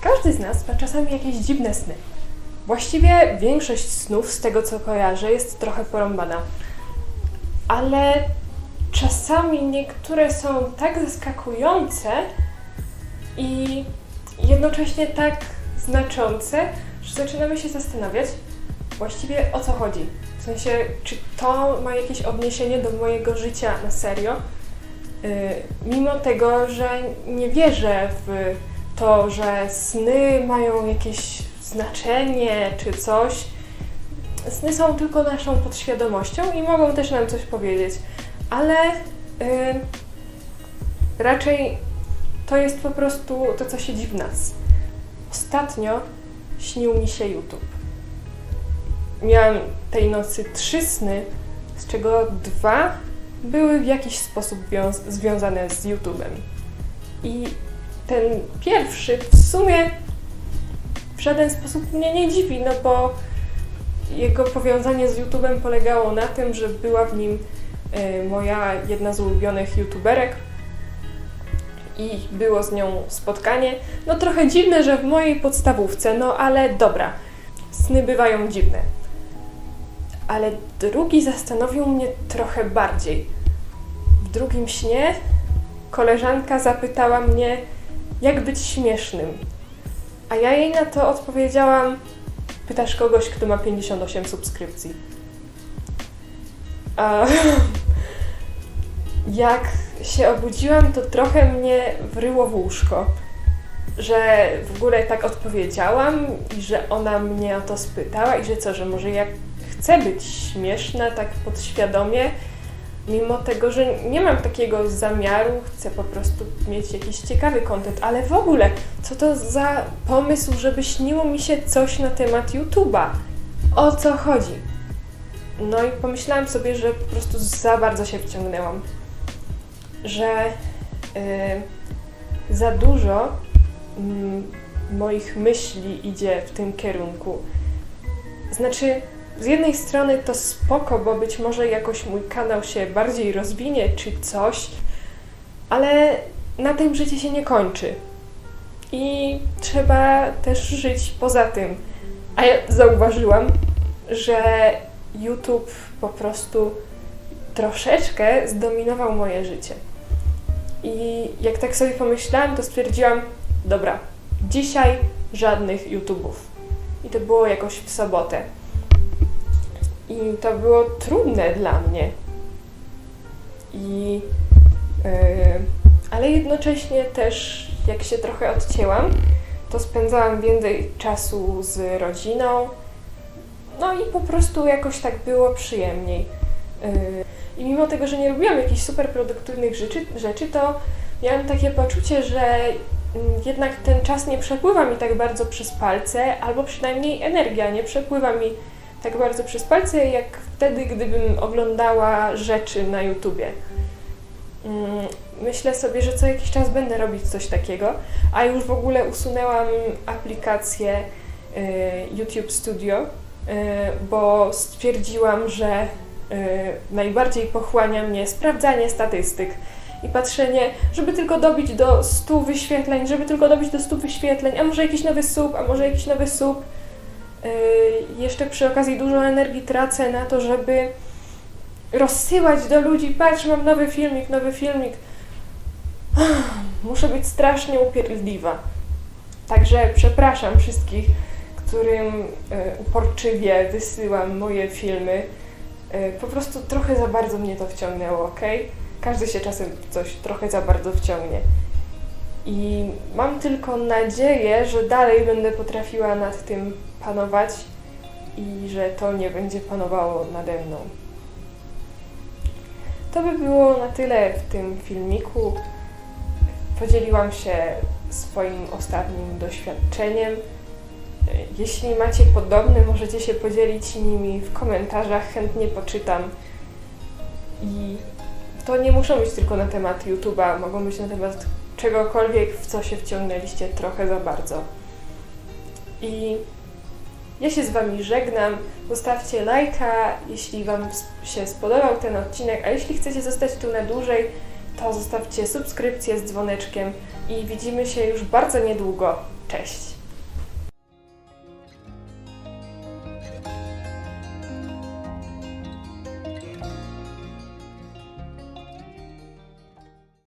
Każdy z nas ma czasami jakieś dziwne sny. Właściwie większość snów, z tego co kojarzę, jest trochę porąbana. Ale czasami niektóre są tak zaskakujące i jednocześnie tak znaczące, że zaczynamy się zastanawiać właściwie o co chodzi. W sensie, czy to ma jakieś odniesienie do mojego życia na serio? Yy, mimo tego, że nie wierzę w to, że sny mają jakieś znaczenie czy coś. Sny są tylko naszą podświadomością i mogą też nam coś powiedzieć, ale yy, raczej to jest po prostu to, co siedzi w nas. Ostatnio śnił mi się YouTube. Miałam tej nocy trzy sny, z czego dwa były w jakiś sposób wiąz- związane z YouTube'em. I ten pierwszy w sumie w żaden sposób mnie nie dziwi, no bo jego powiązanie z YouTube'em polegało na tym, że była w nim y, moja jedna z ulubionych YouTuberek i było z nią spotkanie. No trochę dziwne, że w mojej podstawówce, no ale dobra, sny bywają dziwne. Ale drugi zastanowił mnie trochę bardziej. W drugim śnie koleżanka zapytała mnie, jak być śmiesznym. A ja jej na to odpowiedziałam: Pytasz kogoś, kto ma 58 subskrypcji. A jak się obudziłam, to trochę mnie wryło w łóżko, że w ogóle tak odpowiedziałam i że ona mnie o to spytała i że co, że może jak chcę być śmieszna tak podświadomie, mimo tego, że nie mam takiego zamiaru, chcę po prostu mieć jakiś ciekawy kontent, ale w ogóle, co to za pomysł, żeby śniło mi się coś na temat YouTube'a? O co chodzi? No i pomyślałam sobie, że po prostu za bardzo się wciągnęłam, że yy, za dużo mm, moich myśli idzie w tym kierunku. Znaczy, z jednej strony to spoko, bo być może jakoś mój kanał się bardziej rozwinie czy coś, ale na tym życie się nie kończy. I trzeba też żyć poza tym. A ja zauważyłam, że YouTube po prostu troszeczkę zdominował moje życie. I jak tak sobie pomyślałam, to stwierdziłam, dobra, dzisiaj żadnych YouTubów. I to było jakoś w sobotę. I to było trudne dla mnie. I, yy, ale jednocześnie też, jak się trochę odcięłam, to spędzałam więcej czasu z rodziną. No i po prostu jakoś tak było przyjemniej. Yy, I mimo tego, że nie robiłam jakichś super produktywnych rzeczy, rzeczy to miałam takie poczucie, że mm, jednak ten czas nie przepływa mi tak bardzo przez palce, albo przynajmniej energia nie przepływa mi tak bardzo przez palce, jak wtedy, gdybym oglądała rzeczy na YouTubie. Mm, Myślę sobie, że co jakiś czas będę robić coś takiego, a już w ogóle usunęłam aplikację y, YouTube Studio, y, bo stwierdziłam, że y, najbardziej pochłania mnie sprawdzanie statystyk i patrzenie, żeby tylko dobić do 100 wyświetleń, żeby tylko dobić do 100 wyświetleń, a może jakiś nowy sub, a może jakiś nowy sub. Yy, jeszcze przy okazji dużo energii tracę na to, żeby rozsyłać do ludzi, patrz, mam nowy filmik, nowy filmik. Muszę być strasznie upierdliwa. Także przepraszam wszystkich, którym yy, uporczywie wysyłam moje filmy. Yy, po prostu trochę za bardzo mnie to wciągnęło, ok? Każdy się czasem coś trochę za bardzo wciągnie. I mam tylko nadzieję, że dalej będę potrafiła nad tym panować i że to nie będzie panowało nade mną. To by było na tyle w tym filmiku. Podzieliłam się swoim ostatnim doświadczeniem. Jeśli macie podobne, możecie się podzielić nimi w komentarzach, chętnie poczytam. I to nie muszą być tylko na temat YouTube'a, mogą być na temat czegokolwiek, w co się wciągnęliście trochę za bardzo. I ja się z Wami żegnam. Zostawcie lajka, jeśli Wam się spodobał ten odcinek, a jeśli chcecie zostać tu na dłużej, to zostawcie subskrypcję z dzwoneczkiem i widzimy się już bardzo niedługo. Cześć!